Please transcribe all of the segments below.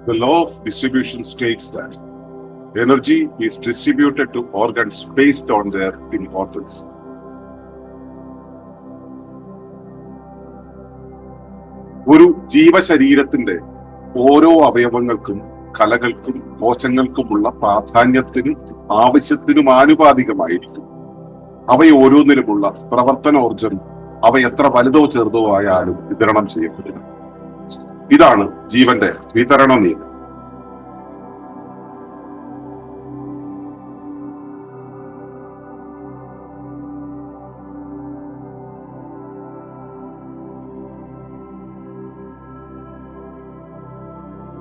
The law of distribution states that energy is distributed to organs based on their importance. ഒരു ജീവശരീരത്തിന്റെ ഓരോ അവയവങ്ങൾക്കും കലകൾക്കും കോശങ്ങൾക്കുമുള്ള പ്രാധാന്യത്തിനും ആവശ്യത്തിനും ആനുപാതികമായിരിക്കും അവയെ ഓരോന്നിലുമുള്ള പ്രവർത്തനോർജം അവ എത്ര വലുതോ ചെറുതോ ആയാലും വിതരണം ചെയ്യപ്പെടുക ഇതാണ് ജീവന്റെ വിതരണ നീതി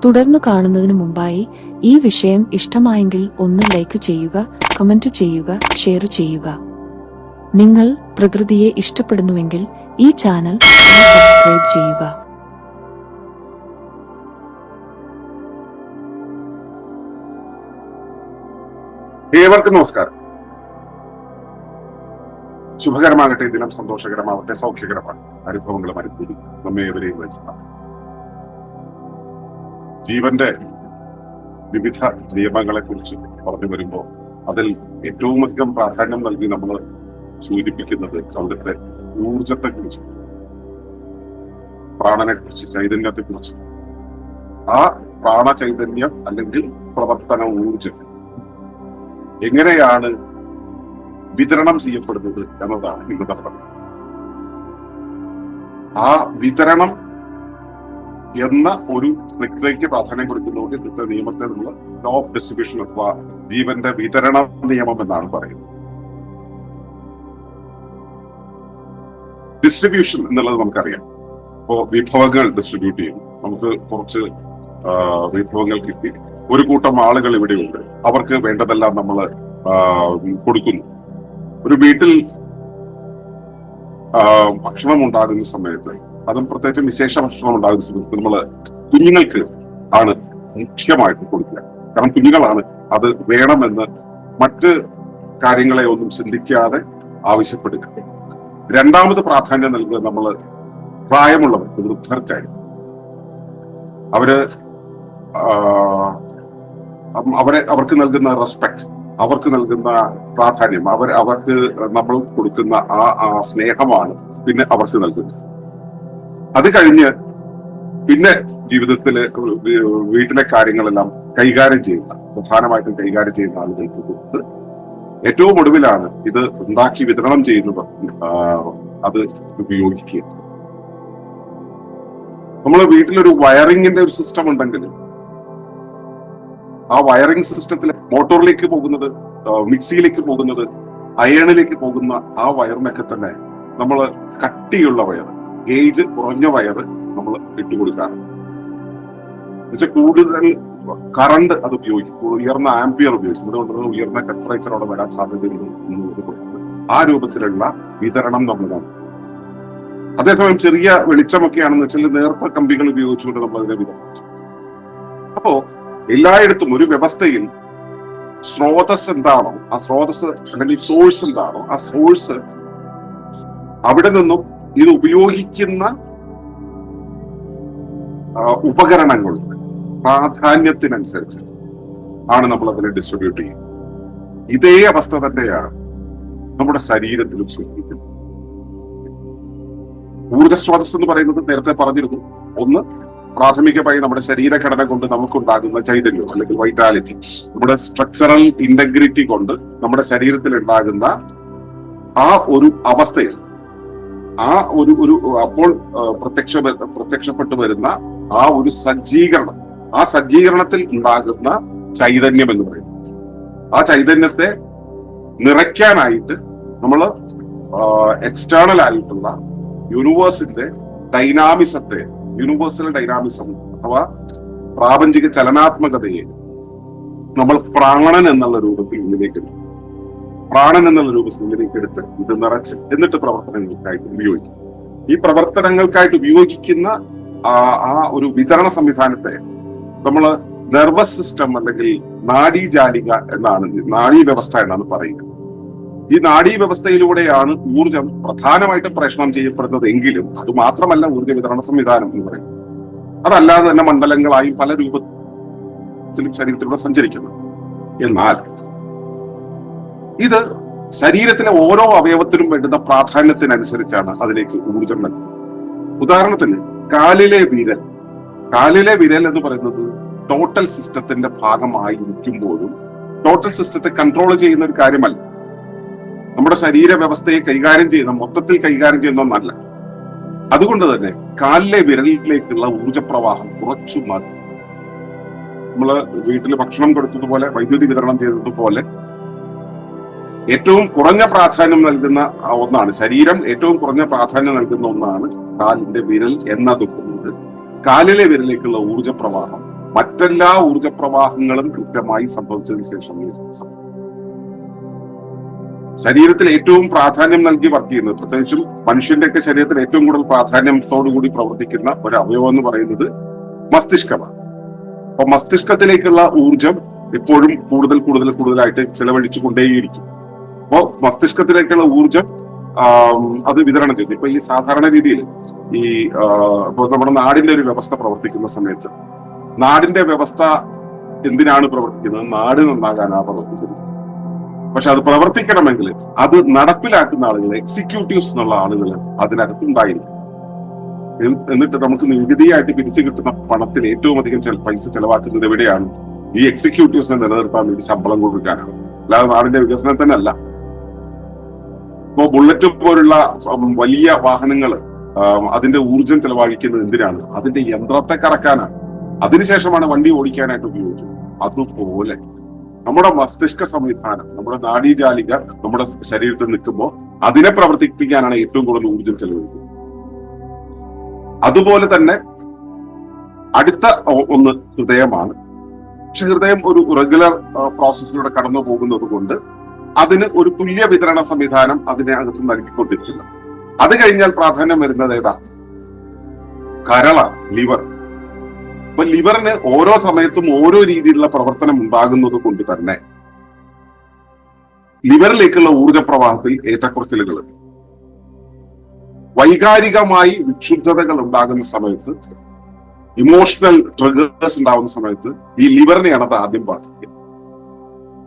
തുടർന്നു കാണുന്നതിന് മുമ്പായി ഈ വിഷയം ഇഷ്ടമായെങ്കിൽ ഒന്ന് ലൈക്ക് ചെയ്യുക കമന്റ് ചെയ്യുക ഷെയർ ചെയ്യുക. നിങ്ങൾ പ്രകൃതിയെ ഇഷ്ടപ്പെടുന്നുവെങ്കിൽ ഈ ചാനൽ സബ്സ്ക്രൈബ് ചെയ്യുക. ഏവർക്കും നമസ്കാരം. ശുഭകരമാകട്ടെ. ദിനം സന്തോഷകരമാവട്ടെ. സൗഖ്യകരമാണ് അനുഭവങ്ങളും അനുഭൂതി നമ്മെ ഏവരെയും വഹിക്കുന്ന ജീവന്റെ വിവിധ നിയമങ്ങളെ കുറിച്ച് പറഞ്ഞു വരുമ്പോൾ അതിൽ ഏറ്റവും അധികം പ്രാധാന്യം നൽകി നമ്മൾ സൂചിപ്പിക്കുന്നത് അവിടുത്തെ ഊർജത്തെ കുറിച്ച് പ്രാണനെ കുറിച്ച് ചൈതന്യത്തെ കുറിച്ച് ആ പ്രാണ ചൈതന്യം അല്ലെങ്കിൽ പ്രവർത്തന ഊർജം എങ്ങനെയാണ് വിതരണം ചെയ്യപ്പെടുന്നത് എന്നതാണ് ഇന്നത്തെ പഠനം ആ വിതരണം എന്ന ഒരു പ്രക്രിയയ്ക്ക് പ്രാധാന്യം കൊടുക്കുന്നതുകൊണ്ട് ഇന്നത്തെ നിയമത്തെ നമ്മൾ ലോ ഓഫ് ഡിസ്ട്രിബ്യൂഷൻ അഥവാ ജീവന്റെ വിതരണ നിയമം എന്നാണ് പറയുന്നത്. ഡിസ്ട്രിബ്യൂഷൻ എന്നുള്ളത് നമുക്കറിയാം. ഇപ്പോ വിഭവങ്ങൾ ഡിസ്ട്രിബ്യൂട്ട് ചെയ്യുന്നു. നമുക്ക് കുറച്ച് വിഭവങ്ങൾ കിട്ടി. ഒരു കൂട്ടം ആളുകൾ ഇവിടെയുണ്ട്. അവർക്ക് വേണ്ടതെല്ലാം നമ്മൾ കൊടുക്കുന്നു. ഒരു വീട്ടിൽ ഭക്ഷണം ഉണ്ടാകുന്ന സമയത്ത് അതും പ്രത്യേകിച്ച് വിശേഷ ഭക്ഷണം ഉണ്ടാകുന്ന സമയത്ത് നമ്മൾ കുഞ്ഞുങ്ങൾക്ക് ആണ് മുഖ്യമായിട്ട് കൊടുക്കുക. കാരണം കുഞ്ഞുങ്ങളാണ് അത് വേണമെന്ന് മറ്റ് കാര്യങ്ങളെ ഒന്നും ചിന്തിക്കാതെ ആവശ്യപ്പെടുക. രണ്ടാമത് പ്രാധാന്യം നൽകുക നമ്മൾ പ്രായമുള്ളവർക്ക് വൃദ്ധർക്കായി അവർ അവരെ അവർക്ക് നൽകുന്ന റെസ്പെക്ട് അവർക്ക് നൽകുന്ന പ്രാധാന്യം അവർ അവർക്ക് നമ്മൾ കൊടുക്കുന്ന ആ ആ സ്നേഹമാണ് പിന്നെ അവർക്ക് നൽകുന്നത്. അത് കഴിഞ്ഞ് പിന്നെ ജീവിതത്തിൽ വീ- വീട്ടിലെ കാര്യങ്ങളെല്ലാം കൈകാര്യം ചെയ്യുന്ന പ്രധാനമായിട്ടും കൈകാര്യം ചെയ്യുന്ന ആളുകൾക്ക് കൊടുത്ത് ഏറ്റവും ഒടുവിലാണ് ഇത് ഉണ്ടാക്കി വിതരണം ചെയ്യുന്നത് അത് ഉപയോഗിക്കുക. നമ്മൾ വീട്ടിലൊരു വയറിങ്ങിന്റെ ഒരു സിസ്റ്റം ഉണ്ടെങ്കിൽ ആ വയറിംഗ് സിസ്റ്റത്തിലെ മോട്ടോറിലേക്ക് പോകുന്നത് മിക്സിയിലേക്ക് പോകുന്നത് അയണിലേക്ക് പോകുന്ന ആ വയറിനൊക്കെ തന്നെ നമ്മൾ കട്ടിയുള്ള വയർ ഗേജ് കുറഞ്ഞ വയർ നമ്മൾ ഇട്ടുകൊടുക്കാറുണ്ട് എന്നുവെച്ചാൽ കൂടുതൽ കറണ്ട് അത് ഉപയോഗിക്കും. ഉയർന്ന ആംപിയർ ഉപയോഗിക്കും. അതുകൊണ്ട് ഉയർന്ന ടെമ്പറേച്ചർ അവിടെ വരാൻ സാധ്യതയുണ്ട് ആ രൂപത്തിലുള്ള വിതരണം നമ്മൾ നടത്തും അതേസമയം ചെറിയ വെളിച്ചമൊക്കെയാണെന്ന് വെച്ചാൽ നേർത്ത കമ്പികൾ ഉപയോഗിച്ചുകൊണ്ട് നമ്മൾ അതിനെ വിതരണം. അപ്പോ എല്ലായിടത്തും ഒരു വ്യവസ്ഥയിൽ സ്രോതസ് എന്താണോ ആ സ്രോതസ് അല്ലെങ്കിൽ സോഴ്സ് എന്താണോ ആ സോഴ്സ് അവിടെ നിന്നും ഇത് ഉപയോഗിക്കുന്ന ഉപകരണങ്ങളുടെ പ്രാധാന്യത്തിനനുസരിച്ച് ആണ് നമ്മൾ അതിനെ ഡിസ്ട്രിബ്യൂട്ട് ചെയ്യുന്നത്. ഇതേ അവസ്ഥ തന്നെയാണ് നമ്മുടെ ശരീരത്തിലും സൂചിപ്പിക്കുന്നത്. ഊർജസ്രോതസ് എന്ന് പറയുന്നത് നേരത്തെ പറഞ്ഞിരുന്നു. ഒന്ന് പ്രാഥമികമായി നമ്മുടെ ശരീരഘടന കൊണ്ട് നമുക്കുണ്ടാകുന്ന ചൈതന്യം അല്ലെങ്കിൽ വൈറ്റാലിറ്റി നമ്മുടെ സ്ട്രക്ചറൽ ഇന്റഗ്രിറ്റി കൊണ്ട് നമ്മുടെ ശരീരത്തിൽ ഉണ്ടാകുന്ന ആ ഒരു അവസ്ഥയിൽ ആ ഒരു ഒരു അപ്പോൾ പ്രത്യക്ഷ പ്രത്യക്ഷപ്പെട്ടു വരുന്ന ആ ഒരു സജ്ജീകരണം ആ സജ്ജീകരണത്തിൽ ഉണ്ടാകുന്ന ചൈതന്യം എന്ന് പറയുന്നത്. ആ ചൈതന്യത്തെ നിറയ്ക്കാനായിട്ട് നമ്മൾ എക്സ്റ്റേണൽ ആയിട്ടുള്ള യൂണിവേഴ്സിന്റെ ഡൈനാമിസത്തെ യൂണിവേഴ്സൽ ഡൈനാമിസം അഥവാ പ്രാപഞ്ചിക ചലനാത്മകതയെ നമ്മൾ പ്രാണൻ എന്നുള്ള രൂപത്തിൽ ഉള്ളിലേക്ക് പ്രാണൻ എന്നുള്ള രൂപത്തിൽ ഉള്ളിലേക്ക് എടുത്ത് ഇത് നിറച്ച് എന്നിട്ട് പ്രവർത്തനങ്ങൾക്കായിട്ട് ഉപയോഗിക്കും. ഈ പ്രവർത്തനങ്ങൾക്കായിട്ട് ഉപയോഗിക്കുന്ന ആ ആ ഒരു വിതരണ സംവിധാനത്തെ നമ്മൾ നെർവസ് സിസ്റ്റം അല്ലെങ്കിൽ നാഡീജാലിക എന്നാണ് നാഡീ വ്യവസ്ഥ എന്നാണ് പറയുന്നത്. ഈ നാഡീ വ്യവസ്ഥയിലൂടെയാണ് ഊർജം പ്രധാനമായിട്ടും പ്രേഷണം ചെയ്യപ്പെടുന്നത് എങ്കിലും അത് മാത്രമല്ല ഊർജ വിതരണ സംവിധാനം എന്ന് പറയുന്നത്. അതല്ലാതെ തന്നെ മണ്ഡലങ്ങളായി പല രൂപത്തിലും ശരീരത്തിലൂടെ സഞ്ചരിക്കുന്നത് എന്നാൽ ഇത് ശരീരത്തിലെ ഓരോ അവയവത്തിനും വേണ്ടുന്ന പ്രാധാന്യത്തിനനുസരിച്ചാണ് അതിലേക്ക് ഊർജം നൽകുന്നത്. ഉദാഹരണത്തിന് കാലിലെ വിരൽ. കാലിലെ വിരൽ എന്ന് പറയുന്നത് ടോട്ടൽ സിസ്റ്റത്തിന്റെ ഭാഗമായി ഇരിക്കുമ്പോഴും ടോട്ടൽ സിസ്റ്റത്തെ കൺട്രോൾ ചെയ്യുന്ന ഒരു കാര്യമല്ല. നമ്മുടെ ശരീര വ്യവസ്ഥയെ കൈകാര്യം ചെയ്യുന്ന മൊത്തത്തിൽ കൈകാര്യം ചെയ്യുന്ന ഒന്നല്ല. അതുകൊണ്ട് തന്നെ കാലിലെ വിരലിലേക്കുള്ള ഊർജപ്രവാഹം കുറച്ചു മതി. നമ്മൾ വീട്ടിൽ ഭക്ഷണം കൊടുത്തതുപോലെ വൈദ്യുതി വിതരണം ചെയ്തതുപോലെ ഏറ്റവും കുറഞ്ഞ പ്രാധാന്യം നൽകുന്ന ഒന്നാണ്. ശരീരം ഏറ്റവും കുറഞ്ഞ പ്രാധാന്യം നൽകുന്ന ഒന്നാണ് കാലിന്റെ വിരൽ എന്നതുകൊണ്ട് കാലിലെ വിരലിലേക്കുള്ള ഊർജപ്രവാഹം. മറ്റെല്ലാ ഊർജപ്രവാഹങ്ങളും കൃത്യമായി സംഭവിച്ചതിന് ശേഷം സംഭവിക്കും. ശരീരത്തിൽ ഏറ്റവും പ്രാധാന്യം നൽകി വർക്ക് ചെയ്യുന്നത്. പ്രത്യേകിച്ചും മനുഷ്യന്റെയൊക്കെ ശരീരത്തിൽ ഏറ്റവും കൂടുതൽ പ്രാധാന്യത്തോടുകൂടി പ്രവർത്തിക്കുന്ന ഒരു അവയവം എന്ന് പറയുന്നത് മസ്തിഷ്കമാണ്. അപ്പൊ മസ്തിഷ്കത്തിലേക്കുള്ള ഊർജം എപ്പോഴും കൂടുതൽ കൂടുതൽ കൂടുതലായിട്ട് ചെലവഴിച്ചു കൊണ്ടേയിരിക്കും. അപ്പോൾ മസ്തിഷ്കത്തിലേക്കുള്ള ഊർജം അത് വിതരണം ചെയ്യുന്നു. ഇപ്പൊ ഈ സാധാരണ രീതിയിൽ ഈ ഇപ്പൊ നമ്മുടെ നാടിന്റെ ഒരു വ്യവസ്ഥ പ്രവർത്തിക്കുന്ന സമയത്ത് നാടിന്റെ വ്യവസ്ഥ എന്തിനാണ് പ്രവർത്തിക്കുന്നത്? നാട് നന്നാകാനാണ് പ്രവർത്തിക്കുന്നത്. പക്ഷെ അത് പ്രവർത്തിക്കണമെങ്കിൽ അത് നടപ്പിലാക്കുന്ന ആളുകൾ എക്സിക്യൂട്ടീവ്സ് എന്നുള്ള ആളുകൾ അതിനകത്ത് ഉണ്ടായിരിക്കും എന്നിട്ട് നമുക്ക് നികുതിയായിട്ട് പിരിച്ചു കിട്ടുന്ന പണത്തിൽ ഏറ്റവും അധികം പൈസ ചെലവാക്കുന്നത് എവിടെയാണ്? ഈ എക്സിക്യൂട്ടീവ്സിനെ നിലനിർത്താൻ വേണ്ടി ശമ്പളം കൊടുക്കാനാണ്. അല്ലാതെ നാടിന്റെ വികസനത്തിനല്ല ഇപ്പോ ബുള്ളറ്റ് പോലുള്ള വലിയ വാഹനങ്ങൾ അതിന്റെ ഊർജം ചെലവഴിക്കുന്നത് എന്തിനാണ്? അതിന്റെ യന്ത്രത്തെ കറക്കാനാണ്. അതിനുശേഷമാണ് വണ്ടി ഓടിക്കാനായിട്ട് ഉപയോഗിക്കുന്നത്. അതുപോലെ നമ്മുടെ മസ്തിഷ്ക സംവിധാനം നമ്മുടെ നാഡീജാലിക നമ്മുടെ ശരീരത്തിൽ നിൽക്കുമ്പോൾ അതിനെ പ്രവർത്തിപ്പിക്കാനാണ് ഏറ്റവും കൂടുതൽ ഊർജം ചെലവഴിക്കുന്നത്. അതുപോലെ തന്നെ അടുത്ത ഒന്ന് ഹൃദയമാണ്. പക്ഷെ ഹൃദയം ഒരു റെഗുലർ പ്രോസസ്സിലൂടെ കടന്നു പോകുന്നത് കൊണ്ട് അതിന് ഒരു തുല്യ വിതരണ സംവിധാനം അതിനെ അകത്ത് നൽകിക്കൊണ്ടിരിക്കുന്നു. അത് കഴിഞ്ഞാൽ പ്രാധാന്യം വരുന്നത് ഏതാ? കരളാണ് ലിവർ. അപ്പൊ ലിവറിന് ഓരോ സമയത്തും ഓരോ രീതിയിലുള്ള പ്രവർത്തനം ഉണ്ടാകുന്നത് കൊണ്ട് തന്നെ ലിവറിലേക്കുള്ള ഊർജ പ്രവാഹത്തിൽ ഏറ്റക്കുറച്ചിലുകൾ വൈകാരികമായി വിക്ഷുബ്ധതകൾ ഉണ്ടാകുന്ന സമയത്ത് ഇമോഷണൽ ട്രിഗേഴ്സ് ഉണ്ടാകുന്ന സമയത്ത് ഈ ലിവറിനെയാണ് അത് ആദ്യം ബാധിക്കുക.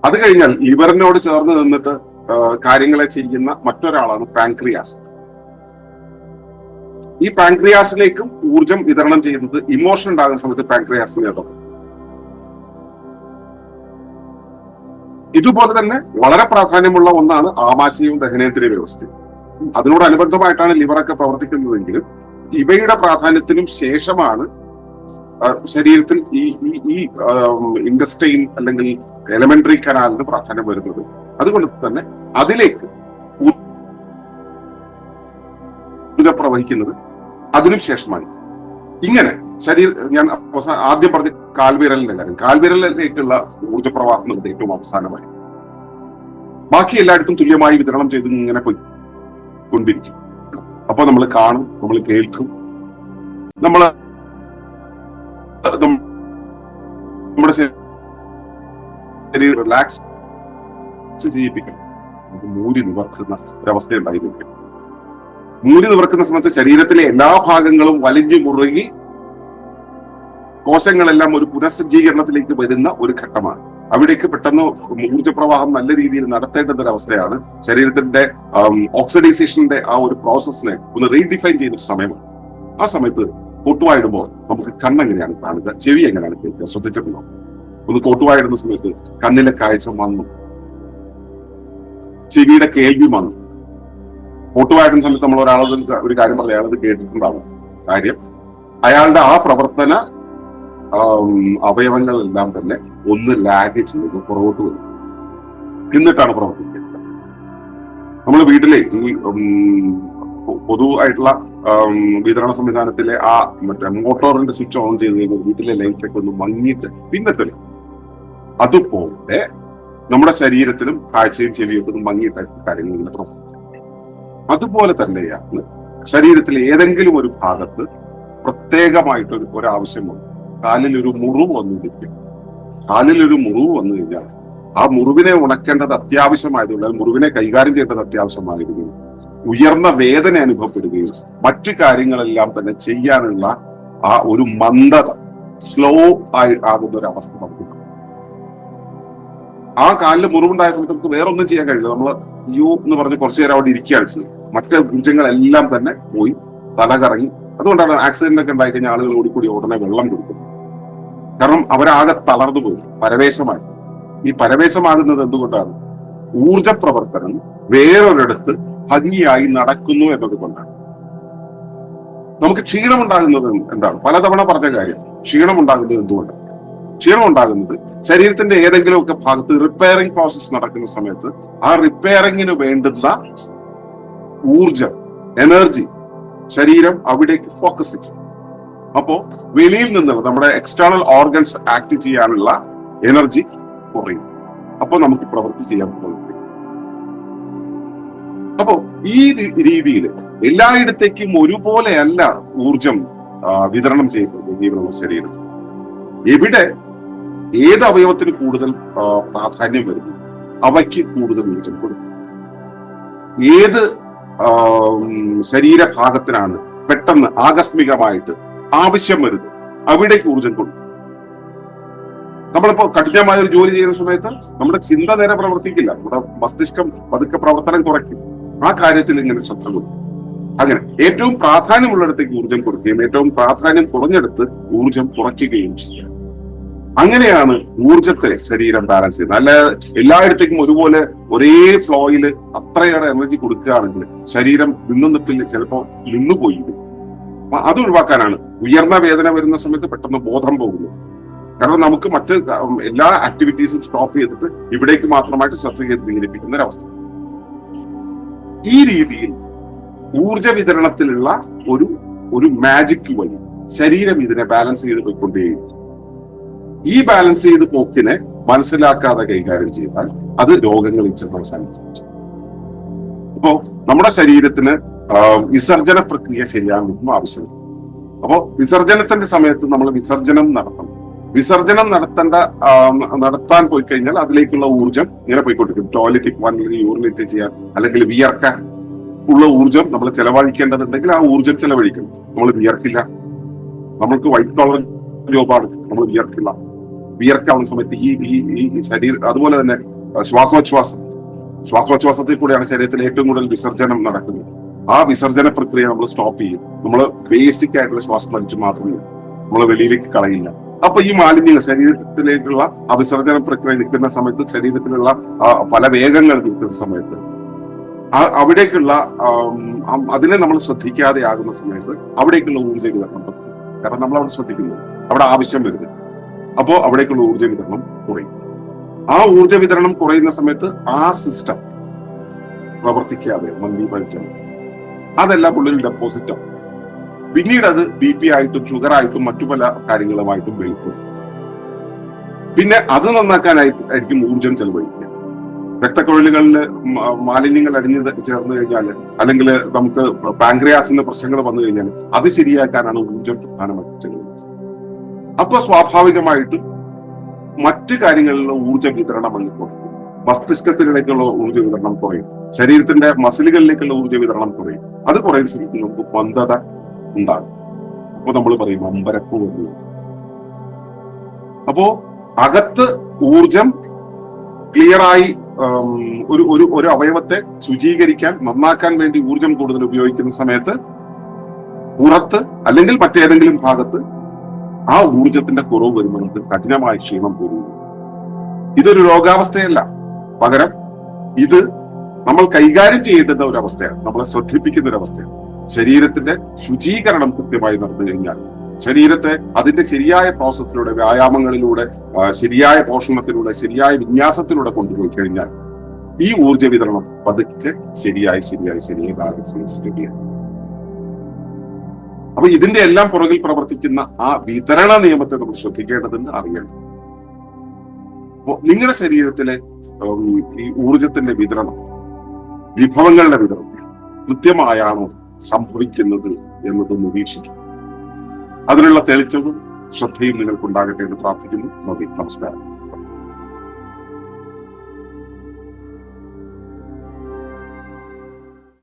അത് കഴിഞ്ഞാൽ ലിവറിനോട് ചേർന്ന് നിന്നിട്ട് കാര്യങ്ങളെ ചെയ്യുന്ന മറ്റൊരാളാണ് പാൻക്രിയാസ്. ഈ പാൻക്രിയാസിലേക്കും ഊർജം വിതരണം ചെയ്യുന്നത് ഇമോഷൻ ഉണ്ടാകുന്ന സമയത്ത് പാൻക്രിയാസിനെ തുടങ്ങും ഇതുപോലെ തന്നെ വളരെ പ്രാധാന്യമുള്ള ഒന്നാണ് ആമാശയവും ദഹനേന്ദ്രിയ വ്യവസ്ഥയും. അതിനോടനുബന്ധമായിട്ടാണ് ലിവറൊക്കെ പ്രവർത്തിക്കുന്നതെങ്കിലും ഇവയുടെ പ്രാധാന്യത്തിനും ശേഷമാണ് ശരീരത്തിൽ ഈ ഈ ഇൻഡസ്റ്റൈൻ അല്ലെങ്കിൽ എലമെന്ററി കനാലിന് പ്രാധാന്യം വരുന്നത്. അതുകൊണ്ട് തന്നെ അതിലേക്ക് ഊർജം പ്രവഹിക്കുന്നത് അതിനും ശേഷമാണ്. ഇങ്ങനെ ശരീര ഞാൻ അവസാന ആദ്യം പറഞ്ഞ കാൽവിരലിന്റെ കാര്യം. കാൽവിരലിലേക്കുള്ള ഊർജപ്രവാഹം എന്നുള്ളത് ഏറ്റവും അവസാനമായി. ബാക്കി എല്ലായിടത്തും തുല്യമായി വിതരണം ചെയ്ത് ഇങ്ങനെ പോയി കൊണ്ടിരിക്കും. അപ്പൊ നമ്മൾ കാണും നമ്മൾ കേൾക്കും. നമ്മൾ നമ്മുടെ ശരീരം റിലാക്സ് ചെയ്യിപ്പിക്കും. മൂരി നിവർത്തുന്ന ഒരവസ്ഥ ഉണ്ടായിരിക്കും മൂരി നിവർക്കുന്ന സമയത്ത് ശരീരത്തിലെ എല്ലാ ഭാഗങ്ങളും വലിഞ്ഞു മുറുകി കോശങ്ങളെല്ലാം ഒരു പുനഃസജ്ജീകരണത്തിലേക്ക് വരുന്ന ഒരു ഘട്ടമാണ്. അവിടേക്ക് പെട്ടെന്ന് ഊർജപ്രവാഹം നല്ല രീതിയിൽ നടത്തേണ്ടുന്ന ഒരു അവസ്ഥയാണ്. ശരീരത്തിന്റെ ഓക്സിഡൈസേഷന്റെ ആ ഒരു പ്രോസസ്സിനെ ഒന്ന് റീഡിഫൈൻ ചെയ്യുന്ന സമയമാണ്. ആ സമയത്ത് കൊട്ടുവായിടുമ്പോൾ നമുക്ക് കണ്ണെങ്ങനെയാണ് കാണുക? ചെവി എങ്ങനെയാണ് കേൾക്കുക? ശ്രദ്ധിച്ചിട്ടുണ്ടോ? ഒന്ന് കൊട്ടുവായിടുന്ന സമയത്ത് കണ്ണിലെ കാഴ്ച വന്നു ചെവിയുടെ കേൾവി വന്നു കൊട്ടുവായിടുന്ന സമയത്ത് നമ്മൾ ഒരാളത് ഒരു കാര്യം പറഞ്ഞ അയാളത് കേട്ടിട്ടുണ്ടാവും. കാര്യം അയാളുടെ ആ പ്രവർത്തന അവയവങ്ങളെല്ലാം തന്നെ ഒന്ന് ലാഗ് ചെയ്ത് പുറകോട്ട് വരും. എന്നിട്ടാണ് പ്രവർത്തിക്കുന്നത്. നമ്മൾ വീട്ടിലെ ഈ പൊതു ആയിട്ടുള്ള വിതരണ സംവിധാനത്തിലെ ആ മറ്റേ മോട്ടോറിന്റെ സ്വിച്ച് ഓൺ ചെയ്ത് കഴിഞ്ഞാൽ വീട്ടിലെ ലൈറ്റൊക്കെ ഒന്ന് മങ്ങിയിട്ട് പിന്നെ തെളിയും അതുപോലെ നമ്മുടെ ശരീരത്തിലും കാഴ്ചയും ചെവിയൊക്കെ ഒന്ന് മങ്ങിയിട്ടായിരിക്കും കാര്യങ്ങൾ ഇങ്ങനെ പ്രവർത്തിക്കും. അതുപോലെ തന്നെയാണ് ശരീരത്തിലെ ഏതെങ്കിലും ഒരു ഭാഗത്ത് പ്രത്യേകമായിട്ട് ഒരു ഒരാവശ്യമുണ്ട്. കാലിൽ ഒരു മുറിവ് വന്നിരിക്കും കാലിൽ ഒരു മുറിവ് വന്നു കഴിഞ്ഞാൽ ആ മുറിവിനെ ഉണക്കേണ്ടത് അത്യാവശ്യമായതുകൊണ്ട് അത് മുറിവിനെ കൈകാര്യം ചെയ്യേണ്ടത് അത്യാവശ്യമായിരിക്കും ഉയർന്ന വേദന അനുഭവപ്പെടുകയും മറ്റു കാര്യങ്ങളെല്ലാം തന്നെ ചെയ്യാനുള്ള ആ ഒരു മന്ദത സ്ലോ ആയി ആകുന്ന ഒരു അവസ്ഥ നമുക്കുണ്ട് ആ കാലിൽ മുറിവുണ്ടായ സമയത്ത് നമുക്ക് വേറെ ഒന്നും ചെയ്യാൻ കഴിയില്ല. നമ്മൾ യു എന്ന് പറഞ്ഞ് കുറച്ചു നേരം അവിടെ ഇരിക്കുകയാണ് ചെയ്തത് മറ്റ് ഭുജങ്ങളെല്ലാം തന്നെ പോയി തല കറങ്ങി അതുകൊണ്ടാണ് ആക്സിഡന്റ് ഒക്കെ ഉണ്ടായി കഴിഞ്ഞാൽ ആളുകൾ ഓടിക്കൂടി ഉടനെ വെള്ളം കൊടുക്കും. കാരണം അവരാകെ തളർന്നു പോയി പരവേശമായി. ഈ പരവേശമാകുന്നത് എന്തുകൊണ്ടാണ്? ഊർജ പ്രവർത്തനം വേറൊരിടത്ത് ഭംഗിയായി നടക്കുന്നു എന്നത് കൊണ്ടാണ്. നമുക്ക് ക്ഷീണമുണ്ടാകുന്നത് എന്താണ്? പലതവണ പറഞ്ഞ കാര്യം ക്ഷീണമുണ്ടാകുന്നത് എന്തുകൊണ്ടാണ്? ക്ഷീണം ഉണ്ടാകുന്നത് ശരീരത്തിന്റെ ഏതെങ്കിലുമൊക്കെ ഭാഗത്ത് റിപ്പയറിംഗ് പ്രോസസ് നടക്കുന്ന സമയത്ത് ആ റിപ്പയറിങ്ങിന് വേണ്ടുന്ന ഊർജം എനർജി ശരീരം അവിടേക്ക് ഫോക്കസ് ചെയ്യും. അപ്പോ വെളിയിൽ നിന്നുള്ള നമ്മുടെ എക്സ്റ്റേണൽ ഓർഗൻസ് ആക്ട് ചെയ്യാനുള്ള എനർജി കുറയും. അപ്പോൾ നമുക്ക് പ്രവൃത്തി ചെയ്യാൻ കഴിയും അപ്പോ ഈ രീതിയിൽ എല്ലായിടത്തേക്കും ഒരുപോലെയല്ല ഊർജം വിതരണം ചെയ്യപ്പെടുന്നത് ജീവനുള്ള ശരീരത്തിൽ. എവിടെ ഏത് അവയവത്തിന് കൂടുതൽ പ്രാധാന്യം വരുന്നു? അവയ്ക്ക് കൂടുതൽ ഊർജം കൊടുക്കും. ഏത് ശരീരഭാഗത്തിനാണ് പെട്ടെന്ന് ആകസ്മികമായിട്ട് ആവശ്യം വരുന്നത് അവിടേക്ക് ഊർജം കൊടുക്കും. നമ്മളിപ്പോ കഠിനമായ ഒരു ജോലി ചെയ്യുന്ന സമയത്ത് നമ്മുടെ ചിന്ത നേരെ പ്രവർത്തിക്കില്ല. നമ്മുടെ മസ്തിഷ്കം പതുക്കെ പ്രവർത്തനം കുറയ്ക്കും. ആ കാര്യത്തിൽ ഇങ്ങനെ ശ്രദ്ധ കൊടുക്കും. അങ്ങനെ ഏറ്റവും പ്രാധാന്യമുള്ളിടത്തേക്ക് ഊർജം കൊടുക്കുകയും ഏറ്റവും പ്രാധാന്യം കുറഞ്ഞെടുത്ത് ഊർജം കുറയ്ക്കുകയും ചെയ്യുക അങ്ങനെയാണ് ഊർജത്തെ ശരീരം ബാലൻസ് ചെയ്യുന്നത്. അല്ല എല്ലായിടത്തേക്കും ഒരുപോലെ ഒരേ ഫ്ലോയിൽ അത്രയേറെ എനർജി കൊടുക്കുകയാണെങ്കിൽ ശരീരം നിന്നു നിൽക്കില്ല ചിലപ്പോൾ നിന്നു നിന്നുപോയി. അപ്പൊ അത് ഒഴിവാക്കാനാണ്. ഉയർന്ന വേദന വരുന്ന സമയത്ത് പെട്ടെന്ന് ബോധം പോകുന്നു. കാരണം നമുക്ക് മറ്റ് എല്ലാ ആക്ടിവിറ്റീസും സ്റ്റോപ്പ് ചെയ്തിട്ട് ഇവിടേക്ക് മാത്രമായിട്ട് ശ്രദ്ധ കേന്ദ്രീകരിപ്പിക്കുന്ന ഒരവസ്ഥ ഈ രീതിയിൽ ഊർജ വിതരണത്തിലുള്ള ഒരു ഒരു മാജിക് വഴി ശരീരം ഇതിനെ ബാലൻസ് ചെയ്ത് പോയിക്കൊണ്ടേയിരിക്കും. ഈ ബാലൻസ് ചെയ്ത് പോക്കിനെ മനസ്സിലാക്കാതെ കൈകാര്യം ചെയ്താൽ അത് രോഗങ്ങൾ ചെന്ന് അപ്പോ നമ്മുടെ ശരീരത്തിന് വിസർജന പ്രക്രിയ ശരിയാകുന്നതും ആവശ്യമില്ല. അപ്പോ വിസർജനത്തിന്റെ സമയത്ത് നമ്മൾ വിസർജനം നടത്തണം. വിസർജനം നടത്തേണ്ട നടത്താൻ പോയി കഴിഞ്ഞാൽ അതിലേക്കുള്ള ഊർജം ഇങ്ങനെ പോയിക്കൊണ്ടിരിക്കും. ടോയ്ലറ്റിൽ പോകാൻ അല്ലെങ്കിൽ യൂറിനേറ്റ് ചെയ്യാൻ അല്ലെങ്കിൽ വിയർക്കാൻ ഉള്ള ഊർജം നമ്മൾ ചെലവഴിക്കേണ്ടതുണ്ടെങ്കിൽ ആ ഊർജം ചെലവഴിക്കണം. നമ്മൾ വിയർക്കില്ല. നമ്മൾക്ക് വൈറ്റ് കോളർ ജോബാണ് നമ്മൾ വിയർക്കില്ല. വിയർക്കാവുന്ന സമയത്ത് ഈ ഈ അതുപോലെ തന്നെ ശ്വാസോച്ഛ്വാസം. ശ്വാസോച്ഛ്വാസത്തിൽ കൂടെയാണ് ശരീരത്തിൽ ഏറ്റവും കൂടുതൽ വിസർജനം നടക്കുന്നത്. ആ വിസർജന പ്രക്രിയ നമ്മൾ സ്റ്റോപ്പ് ചെയ്യും. നമ്മൾ ബേസിക് ആയിട്ടുള്ള ശ്വാസം വലിച്ചു മാത്രമേ നമ്മൾ വെളിയിലേക്ക് കളയില്ല. അപ്പൊ ഈ മാലിന്യങ്ങൾ ശരീരത്തിലേക്കുള്ള ആ വിസർജന പ്രക്രിയ നിൽക്കുന്ന സമയത്ത് ശരീരത്തിലുള്ള പല വേഗങ്ങൾ നിൽക്കുന്ന സമയത്ത് അവിടേക്കുള്ള അതിനെ നമ്മൾ ശ്രദ്ധിക്കാതെ ആകുന്ന സമയത്ത് അവിടേക്കുള്ള ഊർജ വിതരണം കാരണം നമ്മൾ അവിടെ ശ്രദ്ധിക്കുന്നു അവിടെ ആവശ്യം വരുന്നത്. അപ്പോ അവിടേക്കുള്ള ഊർജ വിതരണം കുറയും. ആ ഊർജ വിതരണം കുറയുന്ന സമയത്ത് ആ സിസ്റ്റം പ്രവർത്തിക്കാതെ മന്ദീപരിക്കണം അതെല്ലാം ഉള്ളിൽ ഡെപ്പോസിറ്റ് ആവും പിന്നീട് അത് ബി പി ആയിട്ടും ഷുഗർ ആയിട്ടും മറ്റു പല കാര്യങ്ങളുമായിട്ടും വെളുക്കും പിന്നെ അത് നന്നാക്കാനായിട്ട് ആയിരിക്കും ഊർജം ചെലവഴിക്കുക രക്തക്കൊഴിലുകളിൽ മാലിന്യങ്ങൾ അടിഞ്ഞു ചേർന്ന് കഴിഞ്ഞാൽ അല്ലെങ്കിൽ നമുക്ക് പാങ്ക്രിയാസിന്റെ പ്രശ്നങ്ങൾ വന്നു കഴിഞ്ഞാൽ അത് ശരിയാക്കാനാണ് ഊർജം പ്രധാനമായിട്ട് ചെലവഴിക്കുന്നത് അപ്പൊ സ്വാഭാവികമായിട്ടും മറ്റു കാര്യങ്ങളിലുള്ള ഊർജ വിതരണം അങ്ങ് കുറയും. മസ്തിഷ്കത്തിലേക്കുള്ള ഊർജ വിതരണം കുറയും. ശരീരത്തിന്റെ മസിലുകളിലേക്കുള്ള ഊർജ വിതരണം കുറയും. അത് കുറയുന്ന സ്ഥിതി നമുക്ക് മന്ദത ഉണ്ടാകും. അപ്പൊ നമ്മൾ പറയും അമ്പരപ്പ് വന്നു. അപ്പോ അകത്ത് ഊർജം ക്ലിയറായി ഒരു ഒരു ഒരു അവയവത്തെ ശുചീകരിക്കാൻ നന്നാക്കാൻ വേണ്ടി ഊർജം കൂടുതൽ ഉപയോഗിക്കുന്ന സമയത്ത് പുറത്ത് അല്ലെങ്കിൽ മറ്റേതെങ്കിലും ഭാഗത്ത് ആ ഊർജത്തിന്റെ കുറവ് വരുമ്പോൾ നമുക്ക് കഠിനമായ ക്ഷീണം തോന്നുന്നു ഇതൊരു രോഗാവസ്ഥയല്ല. പകരം ഇത് നമ്മൾ കൈകാര്യം ചെയ്യേണ്ടുന്ന ഒരു അവസ്ഥയാണ് നമ്മളെ ശ്രദ്ധിപ്പിക്കുന്ന ഒരു അവസ്ഥയാണ് ശരീരത്തിന്റെ ശുചീകരണം കൃത്യമായി നടന്നു കഴിഞ്ഞാൽ ശരീരത്തെ അതിന്റെ ശരിയായ പ്രോസസ്സിലൂടെ വ്യായാമങ്ങളിലൂടെ ശരിയായ പോഷണത്തിലൂടെ ശരിയായ വിന്യാസത്തിലൂടെ കൊണ്ടുപോയി കഴിഞ്ഞാൽ ഈ ഊർജ വിതരണം പതുക്കെ ശരിയായി ശരിയായി ശരിയായി ബാലൻസ് അപ്പൊ ഇതിന്റെ എല്ലാം പുറകിൽ പ്രവർത്തിക്കുന്ന ആ വിതരണ നിയമത്തെ നമ്മൾ ശ്രദ്ധിക്കേണ്ടതുണ്ട് അറിയേണ്ടത് നിങ്ങളുടെ ശരീരത്തിലെ ഈ ഊർജത്തിന്റെ വിതരണം വിഭവങ്ങളുടെ വിതരണം കൃത്യമായാണോ സംഭവിക്കുന്നത് എന്നത് നിരീക്ഷിക്കും. അതിനുള്ള തെളിച്ചവും ശ്രദ്ധയും നിങ്ങൾക്കുണ്ടാകട്ടെ എന്ന് പ്രാർത്ഥിക്കുന്നു. നന്ദി. നമസ്കാരം.